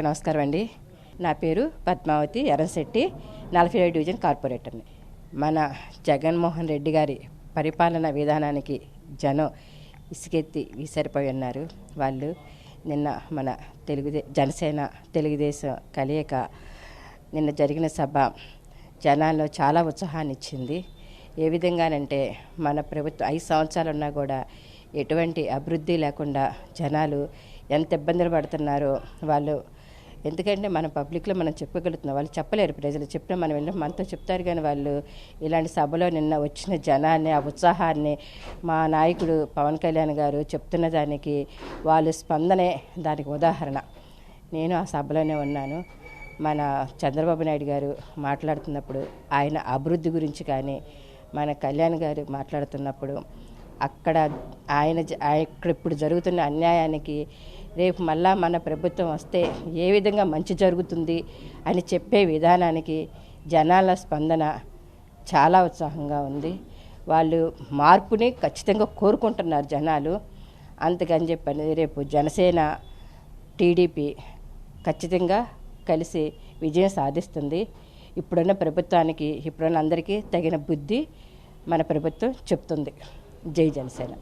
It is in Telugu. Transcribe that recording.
నమస్కారం అండి. నా పేరు పద్మావతి ఎర్రశెట్టి నలభై ఏడు డివిజన్ కార్పొరేటర్ని. మన జగన్మోహన్ రెడ్డి గారి పరిపాలన విధానానికి జనం ఇసుకెత్తి విసరిపోయి ఉన్నారు. వాళ్ళు నిన్న మన తెలుగుదే జనసేన తెలుగుదేశం కలియక నిన్న జరిగిన సభ జనాల్లో చాలా ఉత్సాహాన్ని ఇచ్చింది. ఏ విధంగానంటే మన ప్రభుత్వం ఐదు సంవత్సరాలు ఉన్నా కూడా ఎటువంటి అభివృద్ధి లేకుండా జనాలు ఎంత ఇబ్బందులు పడుతున్నారో వాళ్ళు ఎందుకంటే మన పబ్లిక్లో మనం చెప్పగలుగుతున్నాం వాళ్ళు చెప్పలేరు ప్రజలు. చెప్పినా మనం వెళ్ళిన మనతో చెప్తారు కానీ వాళ్ళు ఇలాంటి సభలో నిన్న వచ్చిన జనాన్ని ఆ ఉత్సాహాన్ని మా నాయకుడు పవన్ కళ్యాణ్ గారు చెప్తున్న దానికి వాళ్ళు స్పందనే దానికి ఉదాహరణ. నేను ఆ సభలోనే ఉన్నాను. మన చంద్రబాబు నాయుడు గారు మాట్లాడుతున్నప్పుడు ఆయన అభివృద్ధి గురించి కానీ మన కళ్యాణ్ గారు మాట్లాడుతున్నప్పుడు అక్కడ ఆయన జ- ఇక్కడ ఇప్పుడు జరుగుతున్న అన్యాయానికి రేపు మళ్ళా మన ప్రభుత్వం వస్తే ఏ విధంగా మంచి జరుగుతుంది అని చెప్పే విధానానికి జనాల స్పందన చాలా ఉత్సాహంగా ఉంది. వాళ్ళు మార్పుని ఖచ్చితంగా కోరుకుంటున్నారు జనాలు. అందుకని చెప్పని రేపు జనసేన టీడీపీ ఖచ్చితంగా కలిసి విజయం సాధిస్తుంది. ఇప్పుడున్న ప్రభుత్వానికి ఇప్పుడున్న అందరికీ తగిన బుద్ధి మన ప్రభుత్వం చెప్తుంది. జై జనసేన.